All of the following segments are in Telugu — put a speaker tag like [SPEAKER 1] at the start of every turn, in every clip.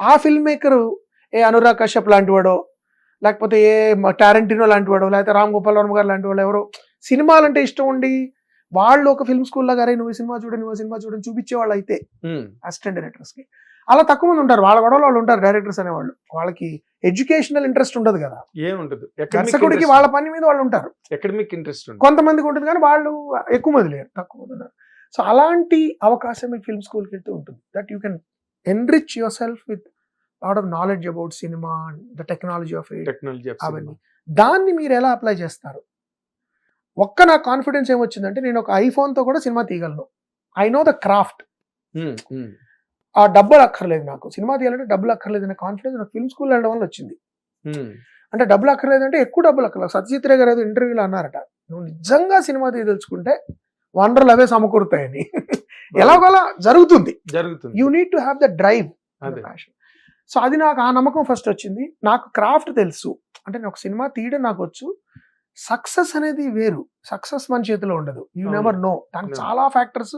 [SPEAKER 1] ఆ ఫిల్మ్ మేకర్ ఏ అనురాగ్ కశ్యప్ లాంటి వాడో లేకపోతే ఏ టారెంటినో లాంటి వాడో లేకపోతే రామ్ గోపాల్ వర్మ గారు లాంటి వాళ్ళు ఎవరో సినిమాలంటే ఇష్టం ఉండి వాళ్ళు ఒక ఫిల్మ్ స్కూల్లో గారే నువ్వు సినిమా చూడండి నువ్వు సినిమా చూడని చూపించే వాళ్ళు అయితే అసిస్టెంట్ డైరెక్టర్స్కి. అలా తక్కువ మంది ఉంటారు. వాళ్ళ గొడవలో వాళ్ళు ఉంటారు డైరెక్టర్స్ అనేవాళ్ళు. వాళ్ళకి ఎడ్యుకేషనల్ ఇంట్రెస్ట్ ఉండదు కదా.
[SPEAKER 2] ఏముంటది
[SPEAKER 1] దర్శకుడికి వాళ్ళ పని మీద వాళ్ళు ఉంటారు.
[SPEAKER 2] ఎకడమిక్ ఇంట్రెస్ట్
[SPEAKER 1] కొంతమందికి ఉంటుంది కానీ వాళ్ళు ఎక్కువ మంది లేరు తక్కువ మంది ఉన్నారు. సో అలాంటి అవకాశం మీకు ఫిల్మ్ స్కూల్కి వెళ్తూ ఉంటుంది. That you can enrich yourself with lot of knowledge about cinema the technology of
[SPEAKER 2] technology
[SPEAKER 1] అవన్నీ. దాన్ని మీరు ఎలా అప్లై చేస్తారు? ఒక్క నా కాన్ఫిడెన్స్ ఏమొచ్చిందంటే నేను ఒక ఐఫోన్తో కూడా సినిమా తీయగలను. ఐ నో ద క్రాఫ్ట్ ఆ డబ్బులు అక్కర్లేదు నాకు. సినిమా తీయాలంటే డబ్బులు అక్కర్లేదు అనే కాన్ఫిడెన్స్ నాకు ఫిల్మ్ స్కూల్ వెళ్ళడం వల్ల వచ్చింది. అంటే డబ్బులు అక్కర్లేదు అంటే ఎక్కువ డబ్బులు అక్కర్లేదు. సత్యజిత్ రే గారు ఏదో ఇంటర్వ్యూలో అన్నారట నువ్వు నిజంగా సినిమా తీయదలుచుకుంటే వనరులు అవే సమకూరుతాయని ఎలాగోలా జరుగుతుంది.
[SPEAKER 2] జరుగుతుంది.
[SPEAKER 1] You need to have the drive passion so అది. నాకు ఆ నమ్మకం ఫస్ట్ వచ్చింది. నాకు క్రాఫ్ట్ తెలుసు. అంటే నేను ఒక సినిమా తీయడం నాకు వచ్చు. సక్సెస్ అనేది వేరు. సక్సెస్ మన చేతిలో ఉండదు. యూ. నెవర్ నో దానికి. చాలా ఫ్యాక్టర్స్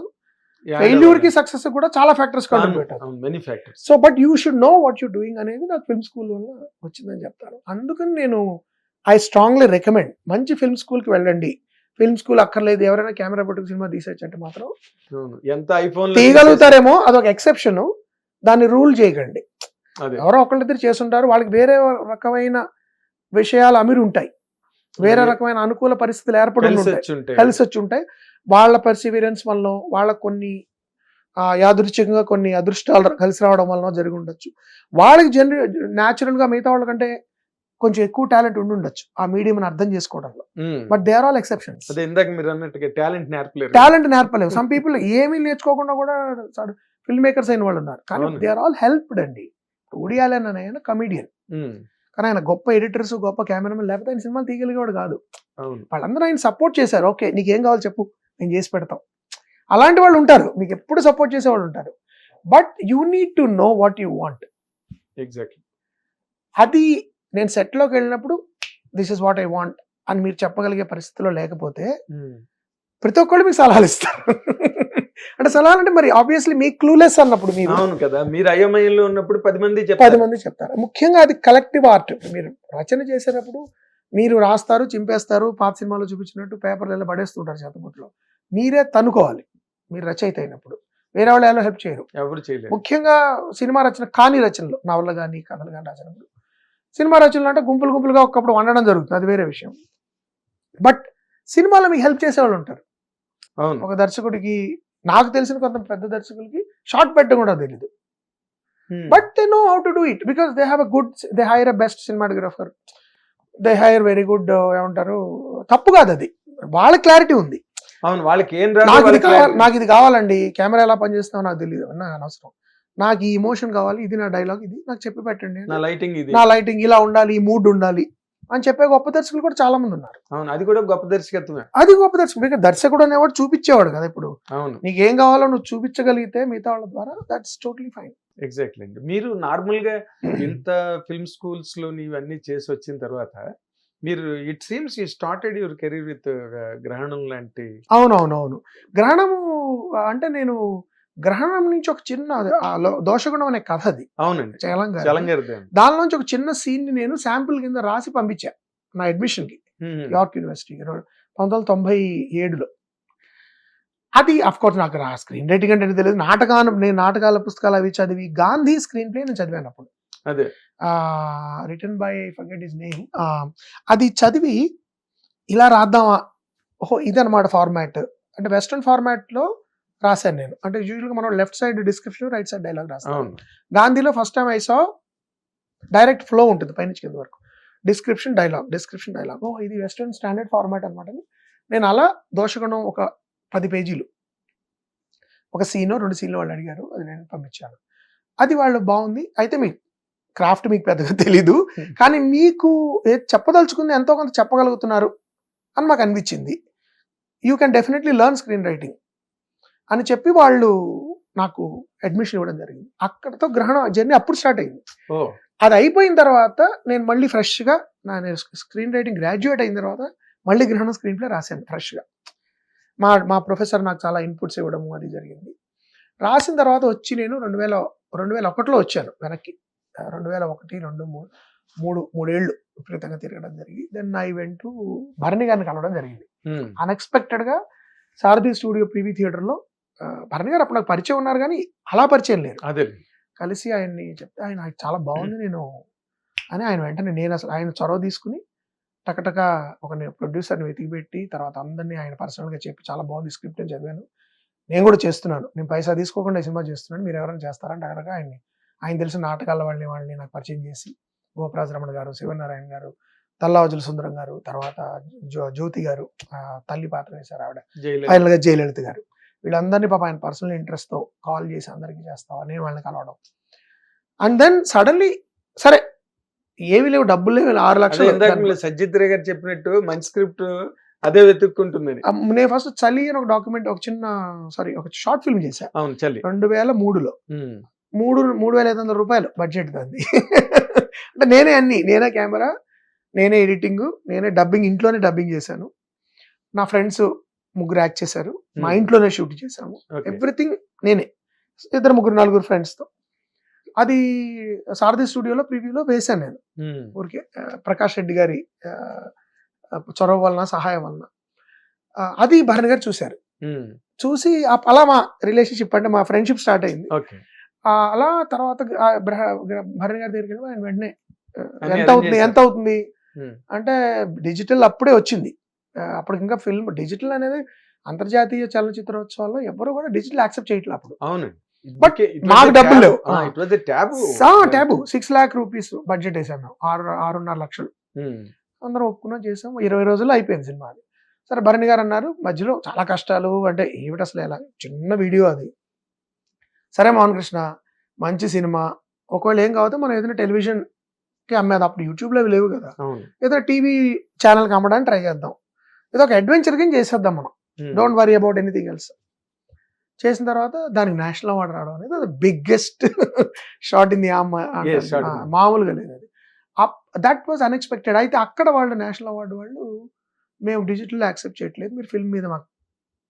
[SPEAKER 1] ఫెయిల్యూర్కి సక్సెస్ కూడా చాలా factors contribute
[SPEAKER 2] many factors
[SPEAKER 1] so but you should know what you doing అనేది నాకు ఫిల్మ్ స్కూల్ వల్ల వచ్చిందని చెప్తాను. అందుకని నేను ఐ స్ట్రాంగ్లీ రికమెండ్ మంచి ఫిల్మ్ స్కూల్కి వెళ్ళండి. ఫిల్మ్ స్కూల్ అక్కర్లేదు. ఎవరైనా కెమెరా పట్టుకు సినిమా తీసేచ్చంటే మాత్రం
[SPEAKER 2] ఎంత ఐఫోన్
[SPEAKER 1] తీయగలుగుతారేమో అదొక ఎక్సెప్షన్. దాన్ని రూల్ చేయకండి. ఎవరో ఒకళ్ళిద్దరు చేస్తుంటారు. వాళ్ళకి వేరే రకమైన విషయాలు అమిరి ఉంటాయి వేరే. రకమైన అనుకూల పరిస్థితులు ఏర్పడి
[SPEAKER 2] కలిసి వచ్చి ఉంటాయి
[SPEAKER 1] వాళ్ళ పర్సివిరెన్స్ వల్ల వాళ్ళ కొన్ని యాదృచ్ఛికంగా కొన్ని అదృష్టాలు కలిసి రావడం వలన జరిగి ఉండొచ్చు. వాళ్ళకి జనర న్యాచురల్గా మిగతా వాళ్ళకంటే కొంచెం ఎక్కువ టాలెంట్ ఉండి ఉండొచ్చు ఆ మీడియం అర్థం చేసుకోవడంలో. But they are all exceptions
[SPEAKER 2] అదే ఇందాక మీరు అన్నట్టుగా టాలెంట్ నేర్పలేరు.
[SPEAKER 1] టాలెంట్ నేర్పలేవు. సమ్ పీపుల్ ఏమీ నేర్చుకోకుండా కూడా ఫిల్మ్ మేకర్స్ అయిన వాళ్ళు ఉన్నారు. కానీ. దే ఆర్ ఆల్ హెల్ప్డ్ అండి. ఉడియాలన్ అని ఆయన కమీడియన్
[SPEAKER 2] ఉమ్,
[SPEAKER 1] కానీ ఆయన గొప్ప ఎడిటర్స్ గొప్ప కెమెరామెన్ లేకపోతే ఆయన సినిమాలు తీయగలిగేవాడు కాదు. వాళ్ళందరూ ఆయన సపోర్ట్ చేశారు. ఓకే నీకు ఏం కావాలి చెప్పు. నేను చేసి పెడతాం. అలాంటి వాళ్ళు ఉంటారు. మీకు ఎప్పుడు సపోర్ట్ చేసేవాళ్ళు ఉంటారు. But you need to know what you want
[SPEAKER 2] exactly
[SPEAKER 1] అది నేను సెట్లోకి వెళ్ళినప్పుడు this is what I want అని మీరు చెప్పగలిగే పరిస్థితిలో లేకపోతే ప్రతి ఒక్కళ్ళు మీకు సలహాలు ఇస్తారు. అంటే సలహాలు అంటే మరి ఆబ్వియస్లీ మీకు క్లూలెస్ అన్నప్పుడు మీరు.
[SPEAKER 2] అవును కదా మీరు అయోమయంలో ఉన్నప్పుడు పది మంది
[SPEAKER 1] పది మంది చెప్తారు. ముఖ్యంగా అది కలెక్టివ్ ఆర్ట్ మీరు రచన చేసేటప్పుడు మీరు రాస్తారు చింపేస్తారు పాత సినిమాలో చూపించినట్టు పేపర్లలో పడేస్తుంటారు చేతబుట్లో మీరే తనుకోవాలి మీరు రచయిత అయినప్పుడు. వేరే వాళ్ళు ఎలా హెల్ప్ చేయరు.
[SPEAKER 2] ఎవరు చేయలేరు.
[SPEAKER 1] ముఖ్యంగా సినిమా రచన కాని రచనలు నవల కానీ కథలు కానీ రచనలు సినిమా రచనలు అంటే గుంపులు గుంపులుగా ఒకప్పుడు వండడం జరుగుతుంది. అది వేరే విషయం. బట్ సినిమాలో మీకు హెల్ప్ చేసేవాళ్ళు ఉంటారు.
[SPEAKER 2] అవును.
[SPEAKER 1] ఒక దర్శకుడికి నాకు తెలిసిన కొంత పెద్ద దర్శకులకి షార్ట్ పెట్టడం కూడా తెలియదు
[SPEAKER 2] ఉమ్,
[SPEAKER 1] but they know how to do it because they have a good they hire a best cinematographer. They hire very good ఏమంటారు తప్పు కాదు అది. వాళ్ళ క్లారిటీ ఉంది.
[SPEAKER 2] అవును వాళ్ళకి ఏం
[SPEAKER 1] నాకు ఇది కావాలి. నాకు ఇది కావాలండి కెమెరా ఎలా పనిచేస్తామో నాకు తెలియదు నాకు అనవసరం. నాకు ఈ ఇమోషన్ కావాలి ఇది నా డైలాగ్ ఇది నాకు చెప్పి పెట్టండి
[SPEAKER 2] నా లైటింగ్ ఇది.
[SPEAKER 1] నా లైటింగ్ ఇలా ఉండాలి ఈ మూడ్ ఉండాలి అని చెప్పే గొప్ప దర్శకులు కూడా చాలా మంది ఉన్నారు.
[SPEAKER 2] అవును అది కూడా గొప్ప దర్శకత్వమే.
[SPEAKER 1] అది గొప్ప దర్శకుడు. ఇక దర్శకుడు అనేవాడు చూపించేవాడు కదా ఇప్పుడు.
[SPEAKER 2] అవును.
[SPEAKER 1] నీకు ఏం కావాలో నువ్వు చూపించగలిగితే మిగతా వాళ్ళ ద్వారా దట్స్ టోటలీ ఫైన్
[SPEAKER 2] ఎగ్జాక్ట్లీ అండి మీరు నార్మల్గా ఇంత ఫిల్మ్ స్కూల్స్లో ఇవన్నీ చేసి వచ్చిన తర్వాత మీరు it seems you started your career with Grahanam లాంటి
[SPEAKER 1] అవునవునవును. గ్రహణము అంటే నేను గ్రహణం నుంచి ఒక చిన్న దోషగుణం అనే కథ అది.
[SPEAKER 2] అవునండి.
[SPEAKER 1] చలంగా
[SPEAKER 2] చలంగారిదే
[SPEAKER 1] దాని నుంచి ఒక చిన్న సీన్ని నేను శాంపుల్ కింద రాసి పంపించా నా
[SPEAKER 2] అడ్మిషన్కి.
[SPEAKER 1] యార్క్ యూనివర్సిటీ పంతొమ్మిది వందల తొంభై ఏడులో. అది అఫ్ కోర్స్ నాకు రా స్క్రీన్ రైటింగ్ అంటే తెలియదు. నాటకాలు నేను నాటకాల పుస్తకాలు అవి చదివి గాంధీ స్క్రీన్ ప్లే నేను చదివాను అప్పుడు.
[SPEAKER 2] అదే.
[SPEAKER 1] Return by forget is name అది చదివి ఇలా రాద్దామా? ఓహో ఇదన్నమాట ఫార్మాట్ అంటే వెస్ట్రన్ ఫార్మాట్లో రాశాను నేను. అంటే యూజువల్గా మనం left side description right side dialogue రాస్తాం.
[SPEAKER 2] అవును.
[SPEAKER 1] గాంధీలో first time I saw direct flow ఉంటుంది పైనుంచి కింద వరకు. డిస్క్రిప్షన్ డైలాగ్ డిస్క్రిప్షన్ డైలాగ్ ఓ ఇది వెస్ట్రన్ స్టాండర్డ్ ఫార్మాట్ అనమాట నేను అలా దోషగుణం ఒక పది పేజీలు. ఒక సీన్ రెండు సీన్లు వాళ్ళు అడిగారు అది నేను పంపించాను. అది వాళ్ళు బాగుంది. అయితే మీ క్రాఫ్ట్ మీకు పెద్దగా తెలీదు. కానీ మీకు ఏది చెప్పదలుచుకుంది ఎంతో కొంత చెప్పగలుగుతున్నారు అని మాకు అనిపించింది. You can definitely learn screenwriting అని చెప్పి వాళ్ళు నాకు అడ్మిషన్ ఇవ్వడం జరిగింది. అక్కడతో గ్రహణ జర్నీ అప్పుడు స్టార్ట్ అయింది. అది అయిపోయిన తర్వాత నేను మళ్ళీ ఫ్రెష్గా నా స్క్రీన్ రైటింగ్ గ్రాడ్యుయేట్ అయిన తర్వాత మళ్ళీ గ్రహణ స్క్రీన్ ప్లే రాశాను ఫ్రెష్గా మా మా ప్రొఫెసర్ నాకు చాలా ఇన్పుట్స్ ఇవ్వడము అది జరిగింది. రాసిన తర్వాత వచ్చి నేను రెండు వేల రెండు వేల ఒకటిలో వచ్చాను వెనక్కి. రెండు వేల ఒకటి రెండు మూడు మూడు మూడేళ్ళు విపరీతంగా తిరగడం జరిగి దెన్ ఐ వెంట్ భరణి గారిని కలవడం జరిగింది.
[SPEAKER 2] ఉమ్,
[SPEAKER 1] అన్ఎక్స్పెక్టెడ్గా సారథి స్టూడియో పీవీ థియేటర్లో భరణి గారు అప్పుడు నాకు పరిచయం ఉన్నారు కానీ అలా పరిచయం లేరు
[SPEAKER 2] అదే.
[SPEAKER 1] కలిసి ఆయన్ని చెప్తే ఆయన "అది చాలా బాగుంది నేను అని ఆయన వెంటనే నేను అసలు ఆయన చొరవ తీసుకుని టకటక ఒక ప్రొడ్యూసర్ని వెతికి పెట్టి తర్వాత అందరినీ ఆయన పర్సనల్గా చెప్పి చాలా బాగుంది స్క్రిప్ట్ అని చదివాను. నేను కూడా చేస్తున్నాను. నేను పైసా తీసుకోకుండా ఈ సినిమా చేస్తున్నాను. మీరు ఎవరైనా చేస్తారంటే అక్కడక ఆయన్ని ఆయన తెలిసిన నాటకాల వాళ్ళని వాళ్ళని నాకు పరిచయం చేసి గోపరాజ రమణ గారు శివనారాయణ గారు తల్లావజుల సుందరం గారు తర్వాత జ్యో- జ్యోతి గారు తల్లి పాత్ర వేశారు ఆవిడ.
[SPEAKER 2] జైలు
[SPEAKER 1] ఫైనల్గా జయలలిత గారు. వీళ్ళందరినీ పాప ఆయన పర్సనల్ ఇంట్రెస్ట్తో కాల్ చేసి అందరికీ చేస్తావా? నేను వాళ్ళని కలవడం. అండ్ దెన్ సడన్లీ సరే ఏమి లేవు డబ్బులు లేవు ఆరు లక్షలు
[SPEAKER 2] సజ్జిత్ రే గారు చెప్పినట్టు మంచి స్క్రిప్ట్ అదే వెతుక్కుంటుందని.
[SPEAKER 1] ఆ, నేను ఫస్ట్ చలి అని ఒక డాక్యుమెంట్ ఒక చిన్న సారీ ఒక షార్ట్ ఫిల్మ్ చేశా.
[SPEAKER 2] అవును చల్లి
[SPEAKER 1] రెండు వేల మూడులో. మూడు మూడు వేల ఐదు వందల రూపాయలు బడ్జెట్ దాన్ని అంటే నేనే అన్ని నేనే కెమెరా నేనే ఎడిటింగ్ నేనే డబ్బింగ్ ఇంట్లోనే డబ్బింగ్ చేశాను. నా ఫ్రెండ్స్ ముగ్గురు యాక్ట్ చేశారు. మా. ఇంట్లోనే షూట్ చేశాము. ఎవ్రీథింగ్ నేనే. ఇద్దరు ముగ్గురు నలుగురు ఫ్రెండ్స్తో. అది సారథి స్టూడియోలో ప్రివ్యూలో వేశాను నేను. ఊరికే ప్రకాష్ రెడ్డి గారి చొరవ వలన సహాయం వలన. అది భరణ్ గారు చూశారు. చూసి అలా మా రిలేషన్షిప్ అంటే మా ఫ్రెండ్షిప్ స్టార్ట్ అయింది. అలా తర్వాత భరణ్ గారి దగ్గరికి వెళ్ళి ఆయన వెంటనే ఎంత అవుతుంది. ఎంత అవుతుంది అంటే డిజిటల్ అప్పుడే వచ్చింది. అప్పటికి ఇంకా ఫిల్మ్ డిజిటల్ అనేది అంతర్జాతీయ చలనచిత్రోత్సవాల్లో ఎవరు కూడా డిజిటల్ యాక్సెప్ట్ చేయట్లేదు అప్పుడు.
[SPEAKER 2] అవును
[SPEAKER 1] But మాకు డబ్బులు లేవు.
[SPEAKER 2] Tab
[SPEAKER 1] six lakh rupees budget వేసాం మేము. ఆరు ఆరున్నర లక్షలు. అందరం ఒప్పుకున్నా చేసాం. ఇరవై రోజుల్లో అయిపోయింది సినిమా అది. సరే భరణి గారు అన్నారు మధ్యలో చాలా కష్టాలు అంటే ఏమిటి అసలు ఎలా? చిన్న వీడియో అది. సరే మోహన్ కృష్ణ మంచి సినిమా. ఒకవేళ ఏం కావద్దు మనం ఏదైనా టెలివిజన్కి అమ్మేది. అప్పుడు యూట్యూబ్లో లేవు కదా. ఏదైనా టీవీ ఛానల్కి అమ్మడానికి ట్రై చేద్దాం. ఇది ఒక అడ్వెంచర్ కింద చేసేద్దాం మనం. Don't worry about anything else చేసిన తర్వాత దానికి నేషనల్ అవార్డు రావడం అనేది బిగ్గెస్ట్ షార్ట్ ఇన్ ది మామూలుగా లేదు అది. దట్ వాజ్ అన్ఎక్స్పెక్టెడ్ అయితే అక్కడ వాళ్ళు నేషనల్ అవార్డు వాళ్ళు మేము డిజిటల్ యాక్సెప్ట్ చేయట్లేదు. మీరు ఫిల్మ్ మీద మాకు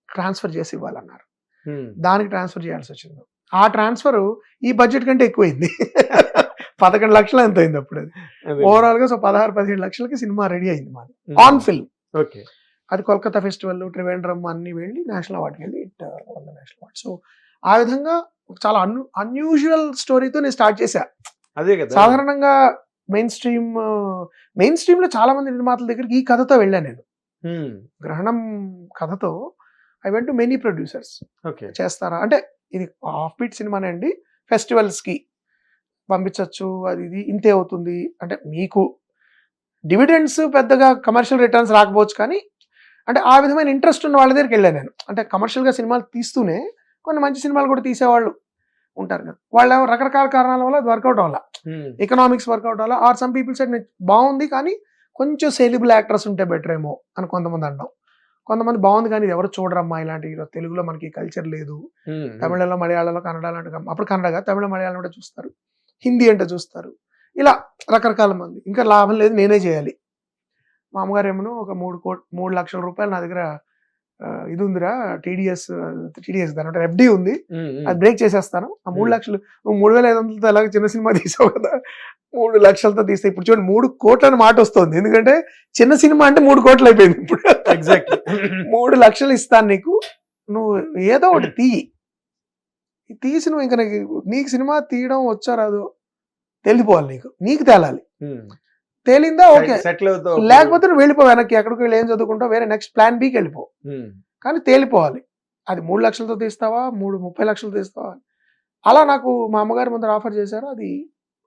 [SPEAKER 1] ట్రాన్స్ఫర్ చేసి ఇవ్వాలన్నారు.
[SPEAKER 2] ఉమ్,
[SPEAKER 1] దానికి ట్రాన్స్ఫర్ చేయాల్సి వచ్చింది. ఆ ట్రాన్స్ఫర్ ఈ బడ్జెట్ కంటే ఎక్కువైంది. పదకొండు లక్షలు ఎంత అయింది అప్పుడు అది.
[SPEAKER 2] అదే.
[SPEAKER 1] ఓవరాల్గా సో పదహారు పదిహేడు లక్షలకి సినిమా రెడీ అయింది మాది. ఆన్ ఫిల్మ్
[SPEAKER 2] ఓకే
[SPEAKER 1] అది కోల్కతా ఫెస్టివల్ ట్రివేండ్రమ్ అన్ని వెళ్ళి నేషనల్ అవార్డుకి వెళ్ళి it won national award. So ఆ విధంగా ఒక చాలా అన్ అన్యూజువల్ స్టోరీతో నేను స్టార్ట్ చేశా.
[SPEAKER 2] అదే కదా.
[SPEAKER 1] సాధారణంగా మెయిన్ స్ట్రీమ్ మెయిన్ స్ట్రీమ్లో చాలా మంది నిర్మాతల దగ్గరికి ఈ కథతో వెళ్ళాను నేను. గ్రహణం కథతో I went to many producers
[SPEAKER 2] okay.
[SPEAKER 1] చేస్తారా? అంటే ఇది హాఫ్ బీట్ సినిమానే అండి. ఫెస్టివల్స్కి పంపించవచ్చు అది ఇది ఇంతే అవుతుంది. అంటే మీకు డివిడెండ్స్ పెద్దగా కమర్షియల్ రిటర్న్స్ రాకపోవచ్చు కానీ అంటే ఆ విధమైన ఇంట్రెస్ట్ ఉన్న వాళ్ళ దగ్గరికి వెళ్ళాను నేను. అంటే commercial గా సినిమాలు తీస్తూనే కొన్ని మంచి సినిమాలు కూడా తీసేవాళ్ళు ఉంటారు కదా. వాళ్ళ రకరకాల కారణాల వల్ల అది వర్కౌట్ అవ్వాల ఎకనామిక్స్ వర్కౌట్ అవ్వాలా ఆర్ సమ్ పీపుల్ సైడ్ బాగుంది కానీ కొంచెం సేలిబుల్ యాక్టర్స్ ఉంటే బెటర్ ఏమో అని కొంతమంది అంటాం కొంతమంది బాగుంది కానీ ఎవరు చూడరమ్మా? ఇలాంటి తెలుగులో మనకి కల్చర్ లేదు. తమిళంలో మలయాళంలో కన్నడ లాంటి అప్పుడు కన్నడ కాదు తమిళ మలయాళం అంటే చూస్తారు. హిందీ అంటే చూస్తారు. ఇలా రకరకాల మంది. ఇంకా లాభం లేదు నేనే చేయాలి. మా అమ్మగారు ఏమో ఒక మూడు కోట్ మూడు లక్షల రూపాయలు నా దగ్గర ఇది ఉందిరా టీడీఎస్ టీడీఎస్ దాని అంటే ఎఫ్డి ఉంది. అది బ్రేక్ చేసేస్తాను. ఆ మూడు. లక్షలు నువ్వు మూడు వేల ఐదు వందలతో ఎలాగ చిన్న సినిమా తీసావు కదా మూడు లక్షలతో తీస్తే ఇప్పుడు చూడండి మూడు కోట్ల అని మాట వస్తుంది ఎందుకంటే చిన్న సినిమా అంటే మూడు కోట్లు అయిపోయింది ఇప్పుడు.
[SPEAKER 2] ఎగ్జాక్ట్లీ
[SPEAKER 1] మూడు లక్షలు ఇస్తాను నీకు నువ్వు ఏదో ఒకటి తీయి తీసి నువ్వు ఇంకా నీకు నీకు సినిమా తీయడం వచ్చా రాదు తెలిపోవాలి నీకు నీకు తేలాలి. తేలిందా? ఓకే.
[SPEAKER 2] సెటిల్ అవుతావు
[SPEAKER 1] లేకపోతే నువ్వు వెళ్ళిపో వెనక్కి. ఎక్కడికి వెళ్ళి ఏం చదువుకుంటావు? వేరే నెక్స్ట్ ప్లాన్ బీకి వెళ్ళిపో. కానీ తేలిపోవాలి. అది మూడు లక్షలతో తీస్తావా? మూడు ముప్పై లక్షలతో తీస్తావా? అలా నాకు మా అమ్మగారి ముందర ఆఫర్ చేశారు. అది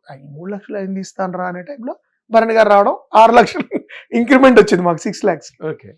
[SPEAKER 1] "ఆ, ఈ మూడు లక్షలు ఏం తీస్తాను రా అనే టైంలో భరణి గారు రావడం ఆరు లక్షలు ఇంక్రిమెంట్ వచ్చింది మాకు సిక్స్ ల్యాక్స్
[SPEAKER 2] ఓకే.